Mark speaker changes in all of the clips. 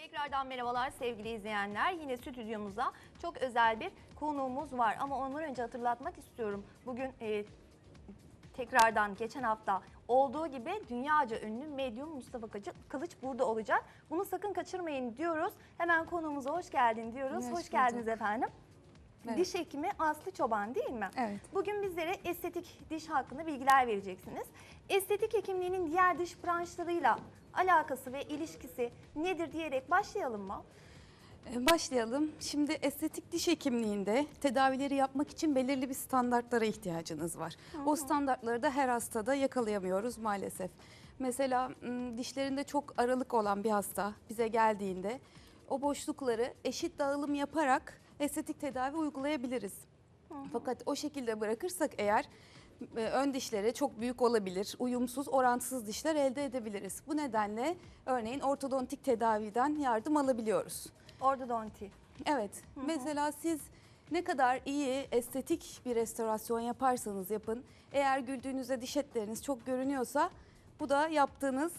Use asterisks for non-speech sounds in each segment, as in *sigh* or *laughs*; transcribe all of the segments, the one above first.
Speaker 1: Tekrardan merhabalar sevgili izleyenler. Yine stüdyomuza çok özel bir konuğumuz var. Ama ondan önce hatırlatmak istiyorum. Bugün e, tekrardan geçen hafta olduğu gibi dünyaca ünlü medyum Mustafa Kılıç burada olacak. Bunu sakın kaçırmayın diyoruz. Hemen konuğumuza hoş geldin diyoruz.
Speaker 2: Hoş
Speaker 1: Hoş,
Speaker 2: bulduk.
Speaker 1: geldiniz efendim.
Speaker 2: Merhaba.
Speaker 1: Diş hekimi Aslı Çoban değil mi?
Speaker 2: Evet.
Speaker 1: Bugün bizlere estetik diş hakkında bilgiler vereceksiniz. Estetik hekimliğinin diğer diş branşlarıyla alakası ve ilişkisi nedir diyerek başlayalım mı?
Speaker 2: Ee, Başlayalım. Şimdi estetik diş hekimliğinde tedavileri yapmak için belirli bir standartlara ihtiyacınız var. O standartları da her hastada yakalayamıyoruz maalesef. Mesela dişlerinde çok aralık olan bir hasta bize geldiğinde o boşlukları eşit dağılım yaparak estetik tedavi uygulayabiliriz. Fakat o şekilde bırakırsak eğer ön dişleri çok büyük olabilir, uyumsuz, orantısız dişler elde edebiliriz. Bu nedenle örneğin ortodontik tedaviden yardım alabiliyoruz.
Speaker 1: Ortodonti.
Speaker 2: Evet, mesela siz ne kadar iyi estetik bir restorasyon yaparsanız yapın, eğer güldüğünüzde diş etleriniz çok görünüyorsa bu da yaptığınız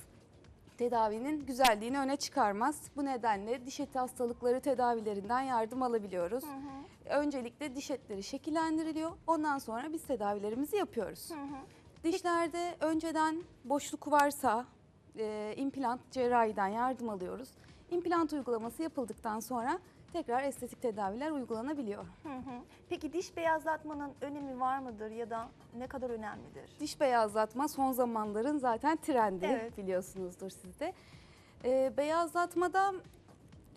Speaker 2: tedavinin güzelliğini öne çıkarmaz. Bu nedenle diş eti hastalıkları tedavilerinden yardım alabiliyoruz. Öncelikle diş etleri şekillendiriliyor. Ondan sonra biz tedavilerimizi yapıyoruz. Dişlerde önceden boşluk varsa e, implant cerrahiden yardım alıyoruz. İmplant uygulaması yapıldıktan sonra tekrar estetik tedaviler uygulanabiliyor.
Speaker 1: Hı hı. Peki diş beyazlatmanın önemi var mıdır ya da ne kadar önemlidir?
Speaker 2: Diş beyazlatma son zamanların zaten trendi
Speaker 1: Evet.
Speaker 2: biliyorsunuzdur siz de. Ee, beyazlatmada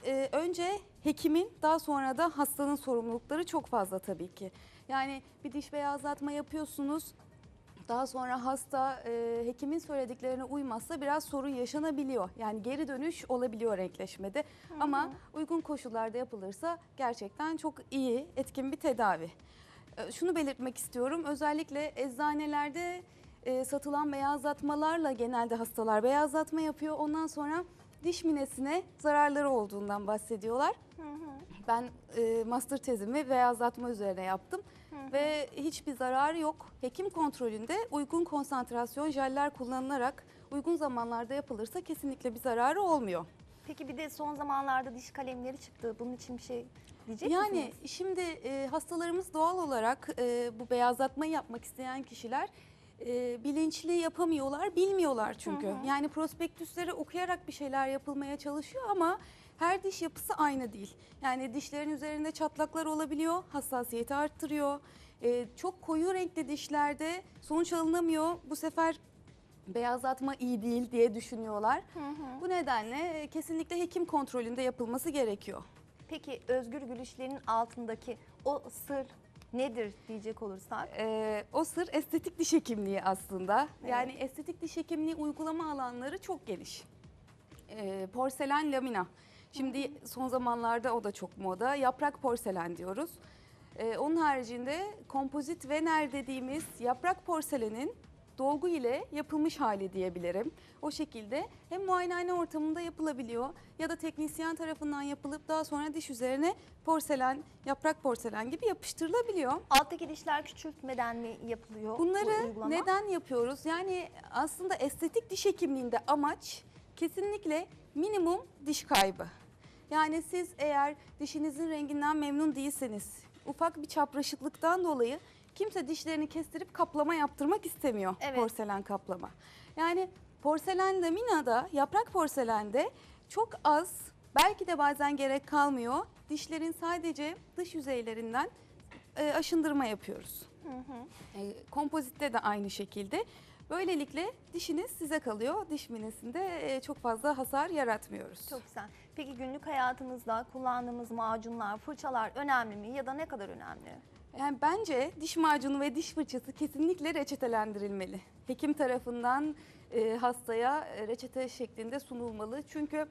Speaker 2: e, önce hekimin daha sonra da hastanın sorumlulukları çok fazla tabii ki. Yani bir diş beyazlatma yapıyorsunuz. Daha sonra hasta e, hekimin söylediklerine uymazsa biraz sorun yaşanabiliyor. Yani geri dönüş olabiliyor renkleşmede. Ama uygun koşullarda yapılırsa gerçekten çok iyi, etkin bir tedavi. E, Şunu belirtmek istiyorum. Özellikle eczanelerde e, satılan beyazlatmalarla genelde hastalar beyazlatma yapıyor. Ondan sonra diş minesine zararları olduğundan bahsediyorlar. Ben e, master tezimi beyazlatma üzerine yaptım ve hiçbir zararı yok. Hekim kontrolünde uygun konsantrasyon jeller kullanılarak uygun zamanlarda yapılırsa kesinlikle bir zararı olmuyor.
Speaker 1: Peki bir de son zamanlarda diş kalemleri çıktı. Bunun için bir şey diyecek
Speaker 2: Yani
Speaker 1: misiniz?
Speaker 2: şimdi e, hastalarımız doğal olarak e, bu beyazlatmayı yapmak isteyen kişiler e, bilinçli yapamıyorlar, bilmiyorlar çünkü. Yani prospektüsleri okuyarak bir şeyler yapılmaya çalışıyor ama her diş yapısı aynı değil. Yani dişlerin üzerinde çatlaklar olabiliyor, hassasiyeti arttırıyor. E, çok koyu renkli dişlerde sonuç alınamıyor. Bu sefer beyazlatma iyi değil diye düşünüyorlar. Bu nedenle e, kesinlikle hekim kontrolünde yapılması gerekiyor.
Speaker 1: Peki özgür gülüşlerin altındaki o sır nedir diyecek olursak?
Speaker 2: Ee, o sır estetik diş hekimliği aslında. Yani estetik diş hekimliği uygulama alanları çok geniş. Ee, porselen lamina. Şimdi son zamanlarda o da çok moda. Yaprak porselen diyoruz. Ee, onun haricinde kompozit vener dediğimiz yaprak porselenin dolgu ile yapılmış hali diyebilirim. O şekilde hem muayenehane ortamında yapılabiliyor ya da teknisyen tarafından yapılıp daha sonra diş üzerine porselen, yaprak porselen gibi yapıştırılabiliyor.
Speaker 1: Alttaki dişler küçültmeden mi yapılıyor bu
Speaker 2: Bunları
Speaker 1: uygulama?
Speaker 2: neden yapıyoruz? Yani aslında estetik diş hekimliğinde amaç kesinlikle minimum diş kaybı. Yani siz eğer dişinizin renginden memnun değilseniz, ufak bir çapraşıklıktan dolayı kimse dişlerini kestirip kaplama yaptırmak istemiyor.
Speaker 1: Evet.
Speaker 2: Porselen kaplama. Yani porselen laminada, yaprak porselende çok az, belki de bazen gerek kalmıyor. Dişlerin sadece dış yüzeylerinden e, aşındırma yapıyoruz. E, kompozitte de aynı şekilde. Böylelikle dişiniz size kalıyor. Diş minesinde e, çok fazla hasar yaratmıyoruz.
Speaker 1: Çok güzel. Peki günlük hayatımızda kullandığımız macunlar, fırçalar önemli mi ya da ne kadar önemli?
Speaker 2: Yani bence diş macunu ve diş fırçası kesinlikle reçetelendirilmeli. Hekim tarafından e, hastaya reçete şeklinde sunulmalı. Çünkü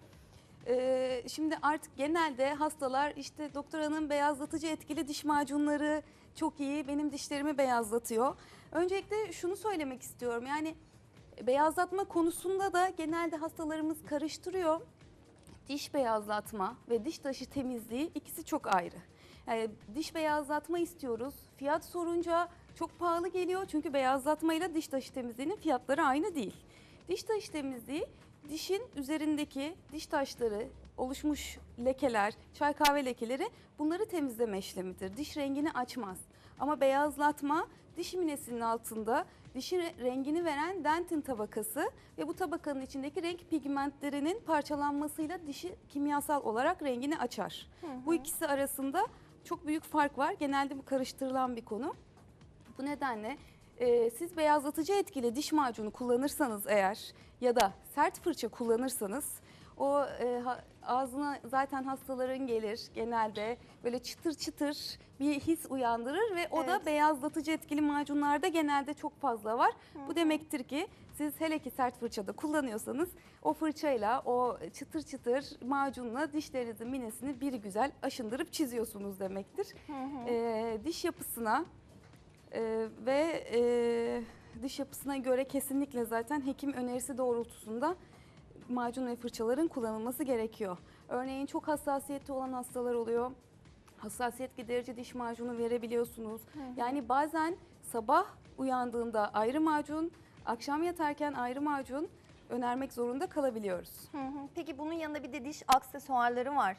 Speaker 2: e, şimdi artık genelde hastalar işte doktor hanım beyazlatıcı etkili diş macunları çok iyi benim dişlerimi beyazlatıyor. Öncelikle şunu söylemek istiyorum yani beyazlatma konusunda da genelde hastalarımız karıştırıyor. Diş beyazlatma ve diş taşı temizliği ikisi çok ayrı. Yani diş beyazlatma istiyoruz. Fiyat sorunca çok pahalı geliyor çünkü beyazlatma ile diş taşı temizliğinin fiyatları aynı değil. Diş taşı temizliği dişin üzerindeki diş taşları oluşmuş lekeler, çay kahve lekeleri bunları temizleme işlemidir. Diş rengini açmaz. Ama beyazlatma diş minesinin altında dişin re- rengini veren dentin tabakası ve bu tabakanın içindeki renk pigmentlerinin parçalanmasıyla dişi kimyasal olarak rengini açar. Bu ikisi arasında çok büyük fark var. Genelde bu karıştırılan bir konu. Bu nedenle e, siz beyazlatıcı etkili diş macunu kullanırsanız eğer ya da sert fırça kullanırsanız o e, ha- ağzına zaten hastaların gelir genelde böyle çıtır çıtır bir his uyandırır ve o da
Speaker 1: Evet.
Speaker 2: beyazlatıcı etkili macunlarda genelde çok fazla var. Bu demektir ki siz hele ki sert fırçada kullanıyorsanız o fırçayla o çıtır çıtır macunla dişlerinizin minesini bir güzel aşındırıp çiziyorsunuz demektir. E, diş yapısına ee, ve e, dış yapısına göre kesinlikle zaten hekim önerisi doğrultusunda macun ve fırçaların kullanılması gerekiyor. Örneğin çok hassasiyeti olan hastalar oluyor. Hassasiyet giderici diş macunu verebiliyorsunuz. Yani bazen sabah uyandığında ayrı macun, akşam yatarken ayrı macun önermek zorunda kalabiliyoruz.
Speaker 1: Hı hı. Peki bunun yanında bir de diş aksesuarları var.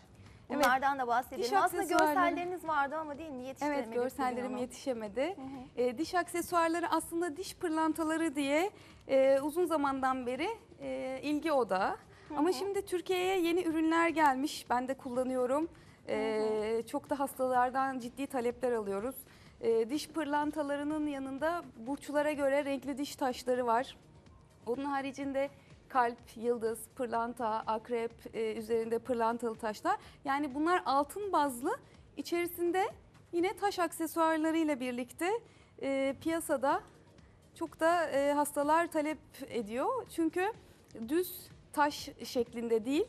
Speaker 2: Evet.
Speaker 1: Bunlardan da bahsedelim.
Speaker 2: Diş
Speaker 1: Aslında görselleriniz vardı ama değil mi?
Speaker 2: Evet
Speaker 1: Yetiştiremedik
Speaker 2: görsellerim yetişemedi.
Speaker 1: Hı hı.
Speaker 2: E, diş aksesuarları aslında diş pırlantaları diye e, uzun zamandan beri e, ilgi odağı. Ama şimdi Türkiye'ye yeni ürünler gelmiş. Ben de kullanıyorum. E, çok da hastalardan ciddi talepler alıyoruz. E, diş pırlantalarının yanında burçlara göre renkli diş taşları var. Onun haricinde kalp, yıldız, pırlanta, akrep e, üzerinde pırlantalı taşlar. Yani bunlar altın bazlı. İçerisinde yine taş aksesuarlarıyla birlikte e, piyasada çok da e, hastalar talep ediyor. Çünkü düz taş şeklinde değil,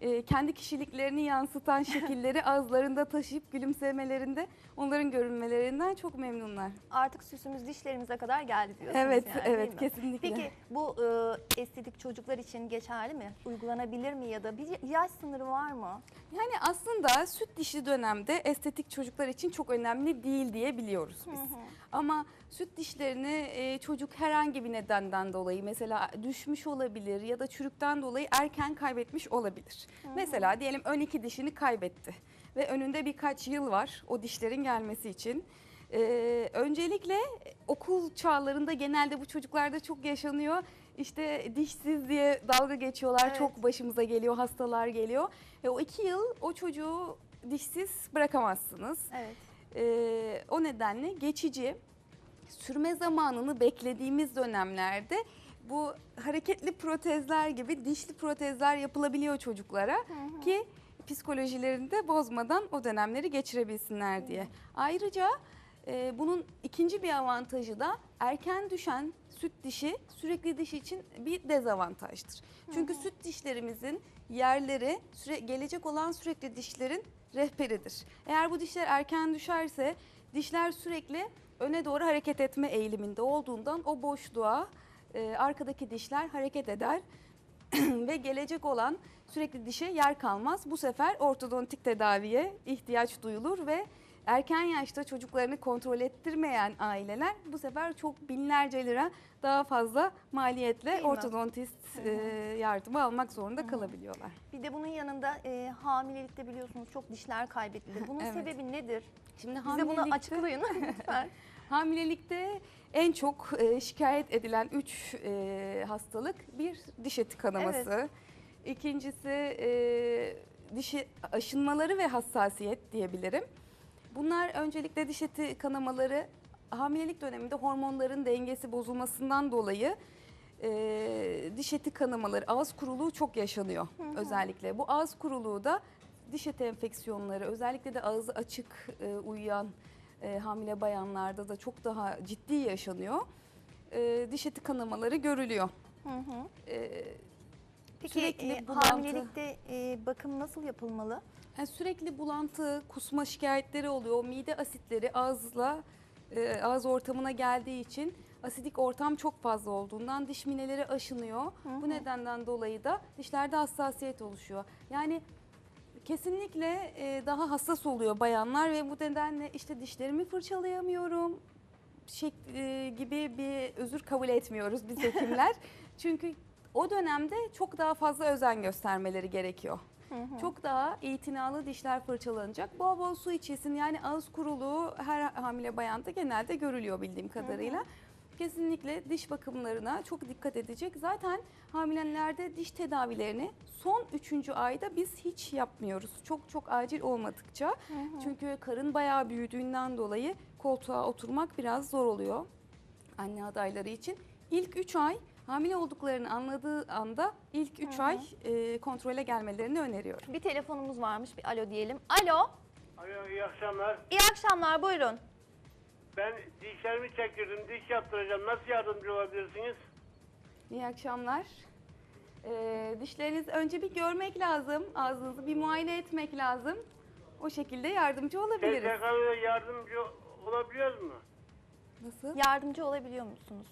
Speaker 2: e, kendi kişiliklerini yansıtan *laughs* şekilleri ağızlarında taşıyıp gülümsemelerinde onların görünmelerinden çok memnunlar.
Speaker 1: Artık süsümüz dişlerimize kadar geldi diyorsunuz
Speaker 2: Evet,
Speaker 1: yani,
Speaker 2: evet
Speaker 1: mi?
Speaker 2: kesinlikle.
Speaker 1: Peki bu e, estetik çocuklar için geçerli mi? Uygulanabilir mi ya da bir yaş sınırı var mı?
Speaker 2: Yani aslında süt dişli dönemde estetik çocuklar için çok önemli değil diye biliyoruz biz. Ama süt dişlerini e, çocuk herhangi bir nedenden dolayı mesela düşmüş olabilir ya da çürükten dolayı erken kaybetmiş olabilir. Mesela diyelim ön iki dişini kaybetti ve önünde birkaç yıl var o dişlerin gelmesi için. Ee, öncelikle okul çağlarında genelde bu çocuklarda çok yaşanıyor. İşte dişsiz diye dalga geçiyorlar.
Speaker 1: Evet.
Speaker 2: Çok başımıza geliyor, hastalar geliyor. Ve o iki yıl o çocuğu dişsiz bırakamazsınız.
Speaker 1: Evet.
Speaker 2: Ee, o nedenle geçici sürme zamanını beklediğimiz dönemlerde bu hareketli protezler gibi dişli protezler yapılabiliyor çocuklara ki psikolojilerini de bozmadan o dönemleri geçirebilsinler diye. Ayrıca e, bunun ikinci bir avantajı da erken düşen süt dişi sürekli diş için bir dezavantajdır. Çünkü süt dişlerimizin yerleri süre, gelecek olan sürekli dişlerin rehberidir. Eğer bu dişler erken düşerse dişler sürekli öne doğru hareket etme eğiliminde olduğundan o boşluğa e, arkadaki dişler hareket eder *clears throat* ve gelecek olan sürekli dişe yer kalmaz. Bu sefer ortodontik tedaviye ihtiyaç duyulur ve erken yaşta çocuklarını kontrol ettirmeyen aileler bu sefer çok binlerce lira daha fazla maliyetle
Speaker 1: Değil
Speaker 2: ortodontist e, yardımı almak zorunda kalabiliyorlar.
Speaker 1: Bir de bunun yanında e, hamilelikte biliyorsunuz çok dişler kaybedilir. Bunun
Speaker 2: Evet.
Speaker 1: sebebi nedir?
Speaker 2: Şimdi
Speaker 1: Bize bunu açıklayın *laughs* lütfen.
Speaker 2: Hamilelikte en çok e, şikayet edilen üç e, hastalık bir diş eti kanaması. İkincisi e, dişi aşınmaları ve hassasiyet diyebilirim. Bunlar öncelikle diş eti kanamaları hamilelik döneminde hormonların dengesi bozulmasından dolayı e, diş eti kanamaları, ağız kuruluğu çok yaşanıyor özellikle. Bu ağız kuruluğu da diş eti enfeksiyonları özellikle de ağzı açık e, uyuyan e, hamile bayanlarda da çok daha ciddi yaşanıyor. E, diş eti kanamaları görülüyor.
Speaker 1: Hı hı.
Speaker 2: E,
Speaker 1: Peki
Speaker 2: Sürekli
Speaker 1: e,
Speaker 2: bulantı.
Speaker 1: hamilelikte e, bakım nasıl yapılmalı?
Speaker 2: yani sürekli bulantı, kusma şikayetleri oluyor. Mide asitleri ağızla e, ağız ortamına geldiği için asidik ortam çok fazla olduğundan diş mineleri aşınıyor.
Speaker 1: Hı
Speaker 2: Bu
Speaker 1: hı.
Speaker 2: nedenden dolayı da dişlerde hassasiyet oluşuyor. Yani kesinlikle e, daha hassas oluyor bayanlar ve bu nedenle işte dişlerimi fırçalayamıyorum şek- e, gibi bir özür kabul etmiyoruz biz hekimler. *laughs* Çünkü o dönemde çok daha fazla özen göstermeleri gerekiyor. Çok daha itinalı dişler fırçalanacak. Bol bol su içilsin. Yani ağız kuruluğu her hamile bayanda genelde görülüyor bildiğim kadarıyla. Kesinlikle diş bakımlarına çok dikkat edecek. Zaten hamilelerde diş tedavilerini son 3. ayda biz hiç yapmıyoruz. Çok çok acil olmadıkça. Çünkü karın bayağı büyüdüğünden dolayı koltuğa oturmak biraz zor oluyor anne adayları için. İlk 3 ay hamile olduklarını anladığı anda ilk 3 ay e, kontrole gelmelerini öneriyorum.
Speaker 1: Bir telefonumuz varmış. Bir alo diyelim. Alo.
Speaker 3: Alo iyi akşamlar.
Speaker 1: İyi akşamlar. Buyurun.
Speaker 3: Ben dişlerimi çektirdim. Diş yaptıracağım. Nasıl yardımcı olabilirsiniz?
Speaker 2: İyi akşamlar. Ee, dişlerinizi önce bir görmek lazım. Ağzınızı bir muayene etmek lazım. O şekilde yardımcı olabiliriz.
Speaker 3: SSK'ya yardımcı olabiliyoruz mu?
Speaker 2: Nasıl?
Speaker 1: Yardımcı olabiliyor musunuz?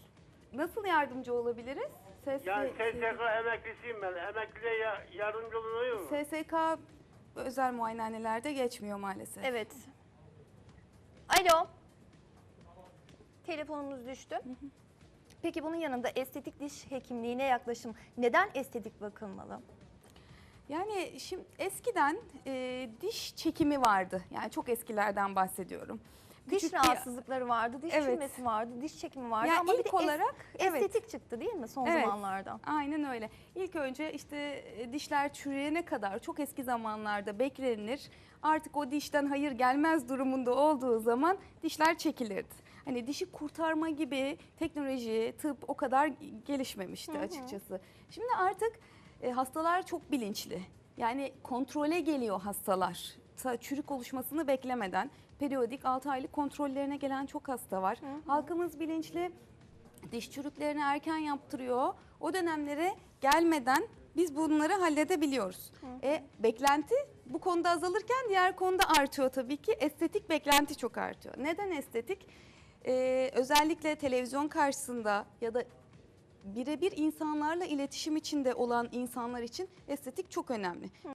Speaker 2: Nasıl yardımcı olabiliriz? Ses
Speaker 3: Yani SSK emeklisiyim ben. Emekliliğe ya- yardımcı olunuyor mu?
Speaker 2: SSK özel muayenehanelerde geçmiyor maalesef.
Speaker 1: Evet. Alo. Telefonumuz düştü. Peki bunun yanında estetik diş hekimliğine yaklaşım neden estetik bakılmalı?
Speaker 2: Yani şimdi eskiden e, diş çekimi vardı. Yani çok eskilerden bahsediyorum.
Speaker 1: Diş
Speaker 2: Küçük bir-
Speaker 1: rahatsızlıkları vardı, diş
Speaker 2: Evet.
Speaker 1: çürümesi vardı, diş çekimi vardı
Speaker 2: Yani
Speaker 1: ama bir
Speaker 2: ilk
Speaker 1: de es-
Speaker 2: olarak evet.
Speaker 1: estetik çıktı değil mi son
Speaker 2: Evet.
Speaker 1: zamanlarda?
Speaker 2: Aynen öyle. İlk önce işte e, dişler çürüyene kadar çok eski zamanlarda beklenir. Artık o dişten hayır gelmez durumunda olduğu zaman dişler çekilirdi. Hani dişi kurtarma gibi teknoloji, tıp o kadar gelişmemişti açıkçası. Şimdi artık e, hastalar çok bilinçli. Yani kontrole geliyor hastalar. Ta çürük oluşmasını beklemeden periyodik 6 aylık kontrollerine gelen çok hasta var. Halkımız bilinçli diş çürüklerini erken yaptırıyor. O dönemlere gelmeden biz bunları halledebiliyoruz. E, beklenti bu konuda azalırken diğer konuda artıyor tabii ki. Estetik beklenti çok artıyor. Neden estetik? E, özellikle televizyon karşısında ya da birebir insanlarla iletişim içinde olan insanlar için estetik çok önemli.